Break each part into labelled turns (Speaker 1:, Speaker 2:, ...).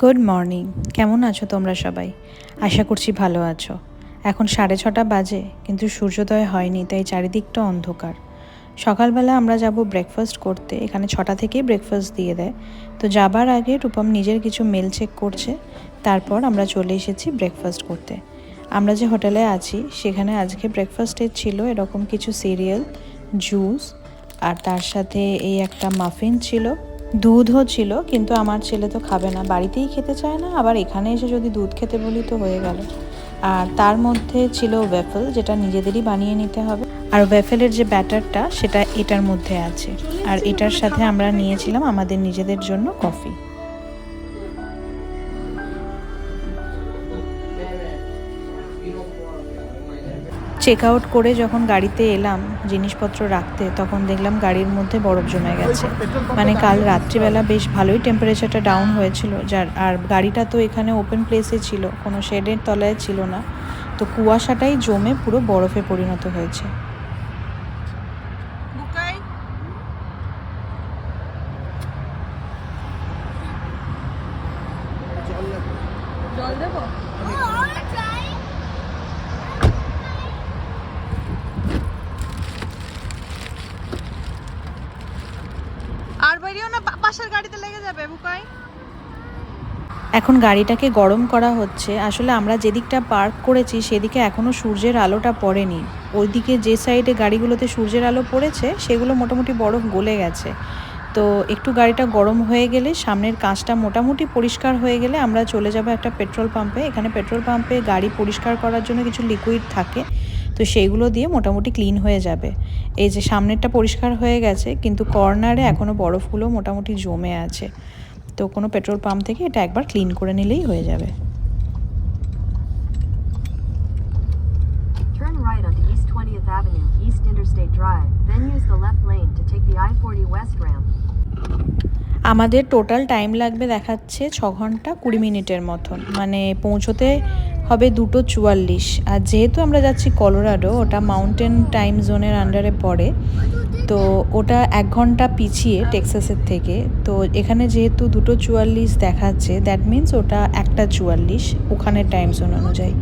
Speaker 1: Good morning কেমন আছো তোমরা সবাই? আশা করছি ভালো আছো। এখন সাড়ে ছটা বাজে, কিন্তু সূর্যোদয় হয়নি, তাই চারিদিকটা অন্ধকার। সকালবেলা আমরা যাব ব্রেকফাস্ট করতে, এখানে ছটা থেকেই ব্রেকফাস্ট দিয়ে দেয়। তো যাবার আগে রূপম নিজের কিছু মেল চেক করছে, তারপর আমরা চলে এসেছি ব্রেকফাস্ট করতে। আমরা যে হোটেলে আছি, সেখানে আজকে ব্রেকফাস্টে ছিল এরকম কিছু সিরিয়াল জুস আর তার সাথে এই একটা মাফিন ছিল। দুধও ছিল, কিন্তু আমার ছেলে তো খাবে না। বাড়িতেই খেতে চায় না, আবার এখানে এসে যদি দুধ খেতে বলি তো হয়ে গেল। আর তার মধ্যে ছিল ওয়েফেল যেটা নিজেদেরই বানিয়ে নিতে হবে। আর ওয়েফেলের যে ব্যাটারটা সেটা এটার মধ্যে আছে। আর এটার সাথে আমরা নিয়েছিলাম আমাদের নিজেদের জন্য কফি চেক আউট করে যখন গাড়িতে এলাম, জিনিসপত্র রাখতে, তখন দেখলাম গাড়ির মধ্যে বরফ জমে গেছে। মানে কাল রাত্রিবেলা বেশ ভালোই টেম্পারেচারটা ডাউন হয়েছিল। যার, আর গাড়িটা তো এখানে ওপেন প্লেসে ছিল, কোনো শেডের তলায় ছিল না। তো কুয়াশাটাই জমে পুরো বরফে পরিণত হয়েছে।
Speaker 2: বুকাই
Speaker 1: এখন গাড়িটাকে গরম করা হচ্ছে। আসলে আমরা যেদিকটা পার্ক করেছি, সেদিকে এখনও সূর্যের আলোটা পড়েনি। ওইদিকে যে সাইডে গাড়িগুলোতে সূর্যের আলো পড়েছে, সেগুলো মোটামুটি বরফ গলে গেছে। তো একটু গাড়িটা গরম হয়ে গেলে, সামনের কাঁচটা মোটামুটি পরিষ্কার হয়ে গেলে আমরা চলে যাব একটা পেট্রোল পাম্পে। এখানে পেট্রোল পাম্পে গাড়ি পরিষ্কার করার জন্য কিছু লিকুইড থাকে। তো সেইগুলো দিয়ে মোটামুটি ক্লিন হয়ে যাবে। এই যে সামনেরটা পরিষ্কার হয়ে গেছে, কিন্তু কর্নারে এখনও বরফগুলো মোটামুটি জমে আছে। তো কোনো পেট্রোল পাম্প থেকে এটা একবার ক্লিন করে নিলেই হয়ে যাবে
Speaker 3: Turn right onto East 20th Avenue, East Interstate Drive, then use the left lane to take the I-40 West ramp.
Speaker 1: আমাদের টোটাল টাইম লাগবে দেখাচ্ছে ছ ঘণ্টা কুড়ি মিনিটের মতন। মানে পৌঁছোতে হবে দুটো চুয়াল্লিশ। আর যেহেতু আমরা যাচ্ছি কলোরাডো, ওটা মাউন্টেন টাইম জোনের আন্ডারে পড়ে, তো ওটা এক ঘণ্টা পিছিয়ে টেক্সাসের থেকে। তো এখানে যেহেতু দুটো চুয়াল্লিশ দেখাচ্ছে দ্যাট মিন্স ওটা একটা চুয়াল্লিশ ওখানের টাইম জোন অনুযায়ী।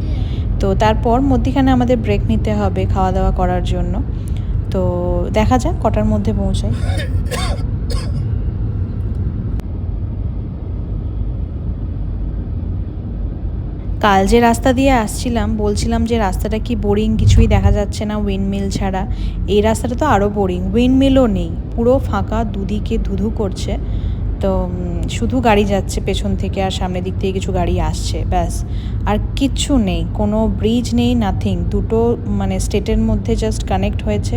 Speaker 1: তো তারপর মধ্যিখানে আমাদের ব্রেক নিতে হবে খাওয়া দাওয়া করার জন্য। তো দেখা যাক কটার মধ্যে পৌঁছায় কাল যে রাস্তা দিয়ে আসছিলাম, বলছিলাম যে রাস্তাটা কি বোরিং কিছুই দেখা যাচ্ছে না উইন্ডমিল ছাড়া। এই রাস্তাটা তো আরও বোরিং উইন্ডমিলও নেই, পুরো ফাঁকা, দুদিকে ধুধু করছে। তো শুধু গাড়ি যাচ্ছে পেছন থেকে আর সামনের দিক থেকে কিছু গাড়ি আসছে, ব্যাস। আর কিচ্ছু নেই, কোনো ব্রিজ নেই নাথিং দুটো মানে স্টেটের মধ্যে জাস্ট কানেক্ট হয়েছে।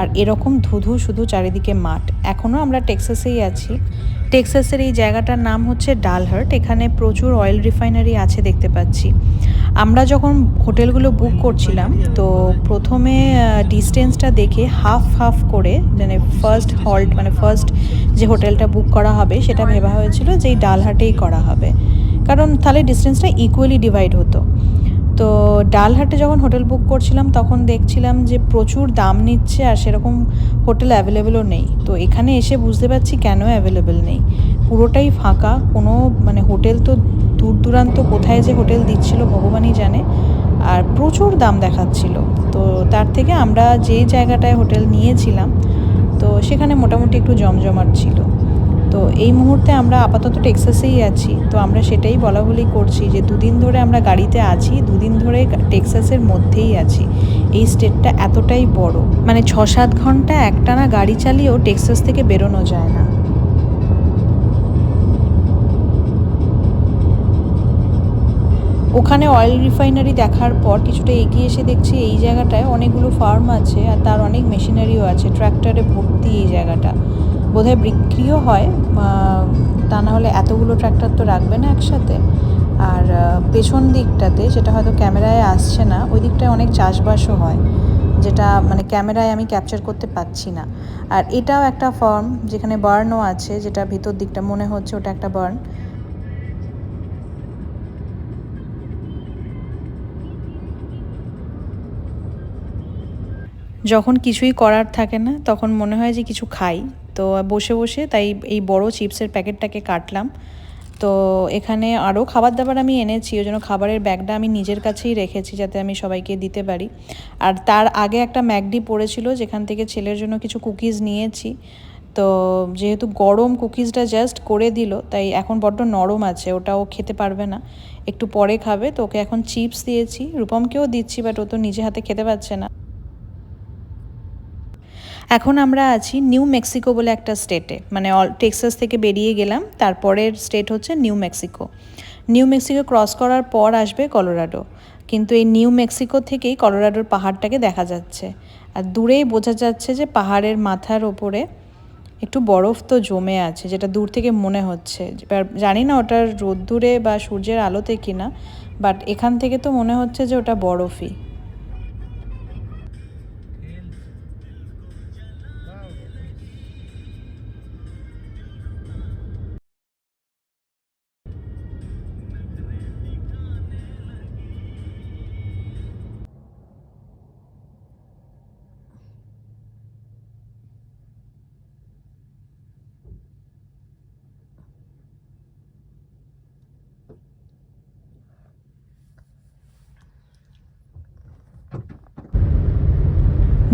Speaker 1: আর এরকম ধুধু শুধু চারিদিকে মাঠ। এখনও আমরা টেক্সাসেই আছি। টেক্সাসের এই জায়গাটার নাম হচ্ছে ডালহার্ট এখানে প্রচুর অয়েল রিফাইনারি আছে দেখতে পাচ্ছি। আমরা যখন হোটেলগুলো বুক করছিলাম, তো প্রথমে ডিস্টেন্সটা দেখে হাফ হাফ করে মানে ফার্স্ট হল্ট মানে ফার্স্ট যে হোটেলটা বুক করা হবে, সেটা ভেবা হয়েছিল যে এই ডালহাটেই করা হবে। কারণ তাহলে ডিস্টেন্সটা ইকুয়ালি ডিভাইড হতো। ডালহাটে যখন হোটেল বুক করছিলাম, তখন দেখছিলাম যে প্রচুর দাম নিচ্ছে আর সেরকম হোটেল অ্যাভেলেবেলও নেই। তো এখানে এসে বুঝতে পারছি কেন অ্যাভেলেবেল নেই। পুরোটাই ফাঁকা, কোনো মানে হোটেল তো দূর দূরান্ত কোথায় যে হোটেল দিচ্ছিল ভগবানই জানে। আর প্রচুর দাম দেখাচ্ছিল। তো তার থেকে আমরা যে জায়গাটায় হোটেল নিয়েছিলাম, তো সেখানে মোটামুটি একটু জমজমাট ছিল। এই মুহূর্তে আমরা আপাতত টেক্সাসেই আছি। তো আমরা সেটাই বলা বলি করছি যে দুদিন ধরে আমরা গাড়িতে আছি, দুদিন ধরে টেক্সাসের মধ্যেই আছি। এই স্টেটটা এতটাই বড়। মানে ছ সাত ঘণ্টা একটানা গাড়ি চালিয়েও টেক্সাস থেকে বেরোনো যায় না। ওখানে অয়েল রিফাইনারি দেখার পর কিছুটা এগিয়ে এসে দেখছি এই জায়গাটায় অনেকগুলো ফার্ম আছে আর তার অনেক মেশিনারিও আছে। ট্র্যাক্টরে ভর্তি এই জায়গাটা। বোধহয় বিক্রিও হয় তা না হলে এতগুলো ট্র্যাক্টর তো রাখবে না একসাথে। আর পেছন দিকটাতে যেটা হয়তো ক্যামেরায় আসছে না, ওই দিকটায় অনেক চাষবাসও হয়, যেটা মানে ক্যামেরায় আমি ক্যাপচার করতে পাচ্ছি না। আর এটাও একটা ফর্ম যেখানে বার্নও আছে, যেটা ভিতর দিকটা, মনে হচ্ছে ওটা একটা বার্ন যখন কিছুই করার থাকে না, তখন মনে হয় যে কিছু খাই। তো বসে বসে তাই এই বড় চিপসের প্যাকেটটাকে কাটলাম। তো এখানে আরও খাবার দাবার আমি এনেছি, ওই জন্য খাবারের ব্যাগটা আমি নিজের কাছেই রেখেছি যাতে আমি সবাইকে দিতে পারি। আর তার আগে একটা ম্যাকডি পড়েছিল, যেখান থেকে ছেলের জন্য কিছু কুকিজ নিয়েছি। তো যেহেতু গরম কুকিজটা জাস্ট করে দিল, তাই এখন বড্ড নরম আছে ওটা ও খেতে পারবে না। একটু পরে খাবে, তো ওকে এখন চিপস দিয়েছি। রূপমকেও দিচ্ছি, বাট ও তো নিজে হাতে খেতে পারছে না। এখন আমরা আছি নিউ মেক্সিকো বলে একটা স্টেটে। মানে অল, টেক্সাস থেকে বেরিয়ে গেলাম, তারপরের স্টেট হচ্ছে New Mexico. New Mexico cross করার পর আসবে কলোরাডো। কিন্তু এই নিউ মেক্সিকো থেকেই কলোরাডোর পাহাড়টাকে দেখা যাচ্ছে। আর দূরেই বোঝা যাচ্ছে যে পাহাড়ের মাথার ওপরে একটু বরফ তো জমে আছে, যেটা দূর থেকে মনে হচ্ছে। জানি না ওটার রোদ্দুরে বা সূর্যের আলোতে কিনা, বাট এখান থেকে তো মনে হচ্ছে যে ওটা বরফই।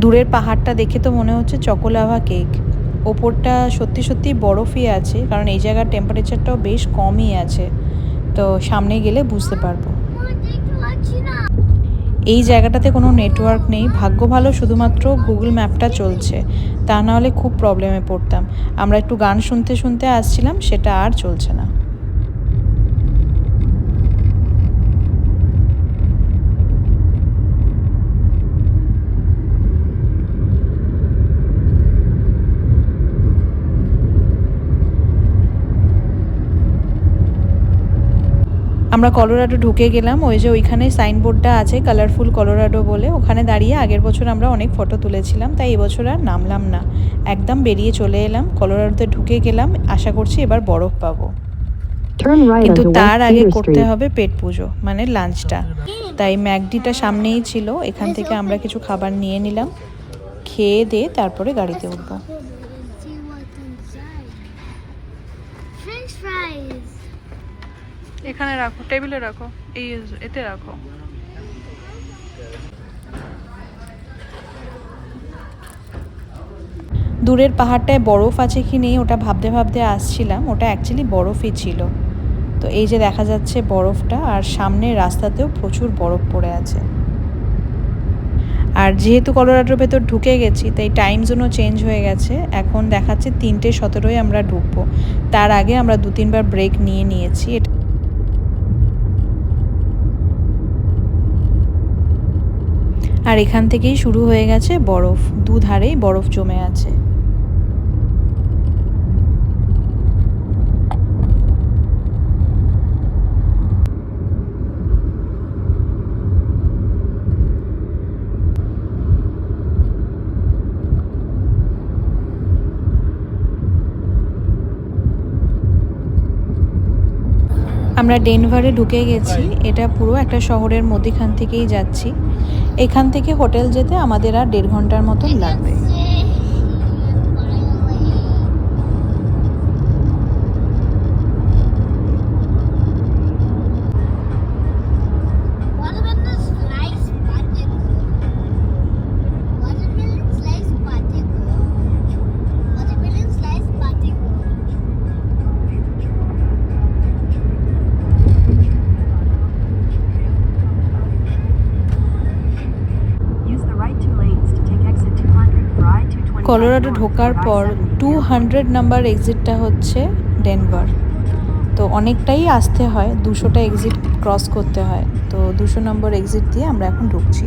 Speaker 1: দূরের পাহাড়টা দেখে তো মনে হচ্ছে চকোলাভা কেক। ওপরটা সত্যি সত্যি বরফই আছে, কারণ এই জায়গার টেম্পারেচারটাও বেশ কমই আছে। তো সামনে গেলে বুঝতে পারব। এই জায়গাটাতে কোনো নেটওয়ার্ক নেই। ভাগ্য ভালো শুধুমাত্র গুগল ম্যাপটা চলছে। তা নাহলে খুব প্রবলেমে পড়তাম। আমরা একটু গান শুনতে শুনতে আসছিলাম, সেটা আর চলছে না। আমরা কলোরাডো ঢুকে গেলাম ওই যে ওইখানে সাইনবোর্ডটা আছে কালারফুল কলোরাডো বলে ওখানে দাঁড়িয়ে আগের বছর আমরা অনেক ফটো তুলেছিলাম তাই এবছর আর নামলাম না। একদম বেরিয়ে চলে এলাম কলোরাডোতে ঢুকে গেলাম আশা করছি এবার বরফ পাবো। কিন্তু তার আগে করতে হবে পেট পুজো মানে লাঞ্চটা তাই ম্যাকডিটা সামনেই ছিল এখান থেকে আমরা কিছু খাবার নিয়ে নিলাম খেয়ে দিয়ে তারপরে গাড়িতে উঠবো।
Speaker 2: এখানে রাখো, টেবিলে রাখো, এই এতে রাখো।
Speaker 1: দূরের পাহাড়টায় বরফ আছে কি নেই, ওটা ভাবতে ভাবতে আসছিলাম, ওটা অ্যাকচুয়ালি বরফই ছিল। তো এই যে দেখা যাচ্ছে বরফটা, আর সামনের রাস্তাতেও প্রচুর বরফ পড়ে আছে। আর যেহেতু কলোরাডোর ভেতর ঢুকে গেছি, তাই টাইম জোনও চেঞ্জ হয়ে গেছে। এখন দেখাচ্ছে তিনটে সতেরোয় আমরা ঢুকবো। তার আগে আমরা দু তিনবার ব্রেক নিয়ে নিয়েছি। এটা আর এখান থেকেই শুরু হয়ে গেছে বরফ। দুধারেই বরফ জমে আছে। আমরা ডেনভারে ঢুকে গেছি, এটা পুরো একটা শহরের মধ্যিখান থেকেই যাচ্ছি। এখান থেকে হোটেল যেতে আমাদের আর দেড় ঘণ্টার মতন লাগবে। কলোরাডো ঢোকার পর টু হান্ড্রেড নাম্বার এক্সিটটা হচ্ছে ডেনভার। তো অনেকটাই আসতে হয়, দুশোটা এক্সিট ক্রস করতে হয়। তো দুশো নম্বর এক্সিট দিয়ে আমরা এখন ঢুকছি।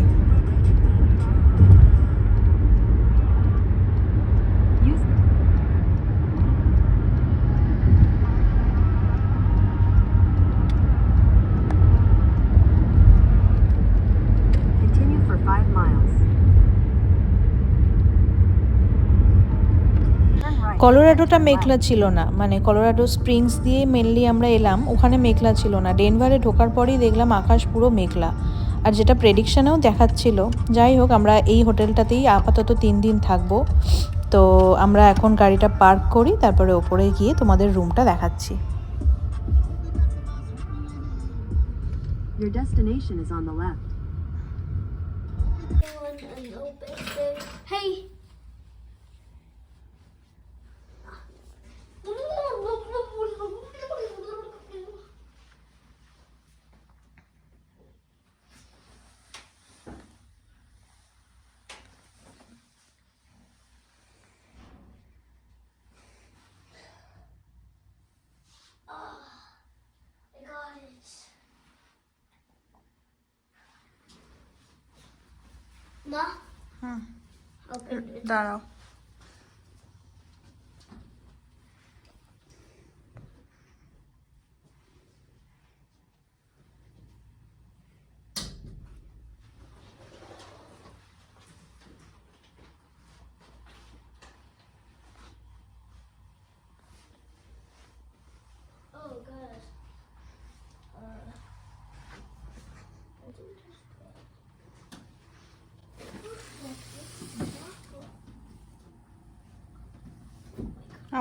Speaker 1: কলোরাডোটা মেঘলা ছিল না মানে কলোরাডো স্প্রিংস দিয়ে মেনলি আমরা এলাম ওখানে মেঘলা ছিল না ডেনভারে ঢোকার পরেই দেখলাম আকাশ পুরো মেঘলা আর যেটা প্রেডিকশানেও দেখাচ্ছিল যাই হোক আমরা এই হোটেলটাতেই আপাতত তিন দিন থাকব তো আমরা এখন গাড়িটা পার্ক করি তারপরে ওপরে গিয়ে তোমাদের রুমটা দেখাচ্ছি
Speaker 3: Your destination is on the left.
Speaker 4: Hey.
Speaker 2: দাঁড়াও।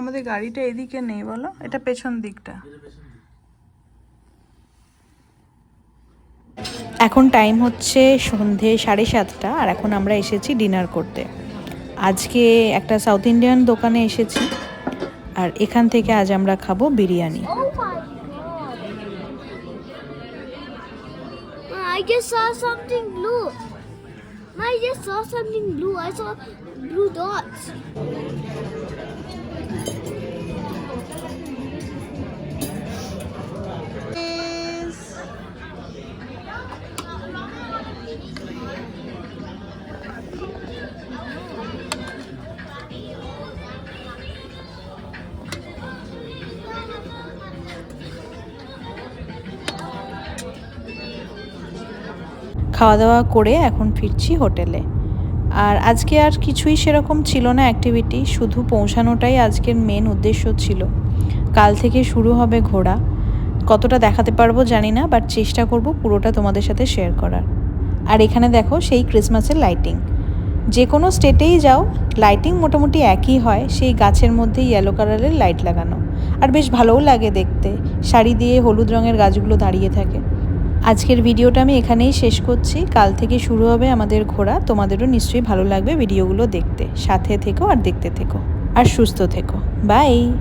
Speaker 2: আমাদের গাড়িটা এদিকে নেই বলো এটা পেছন দিকটা
Speaker 1: এখন টাইম হচ্ছে সন্ধে সাড়ে সাতটা আর এখন আমরা এসেছি ডিনার করতে আজকে একটা সাউথ ইন্ডিয়ান দোকানে এসেছি আর এখান থেকে আজ আমরা খাব biryani
Speaker 4: Oh my god. Ma, I just saw something blue. I just saw something blue. I saw blue dots.
Speaker 1: খাওয়া দাওয়া করে এখন ফিরছি হোটেলে। আর আজকে আর কিছুই সেরকম ছিল না অ্যাক্টিভিটি শুধু পৌঁছানোটাই আজকের মেন উদ্দেশ্য ছিল। কাল থেকে শুরু হবে ঘোরা। কতটা দেখাতে পারব জানি না বাট চেষ্টা করব পুরোটা তোমাদের সাথে শেয়ার করার। আর এখানে দেখো সেই ক্রিসমাসের লাইটিং যে কোনো স্টেটেই যাও লাইটিং মোটামুটি একই হয়, সেই গাছের মধ্যে ইয়েলো কালারের লাইট লাগানো। আর বেশ ভালোও লাগে দেখতে। শাড়ি দিয়ে হলুদ রঙের গাছগুলো দাঁড়িয়ে থাকে। আজকের ভিডিওটা আমি এখানেই শেষ করছি। কাল থেকে শুরু হবে আমাদের ঘোরা। তোমাদেরও নিশ্চয়ই ভালো লাগবে ভিডিওগুলো দেখতে। সাথে থেকো আর দেখতে থেকো। আর সুস্থ থেকো। বাই!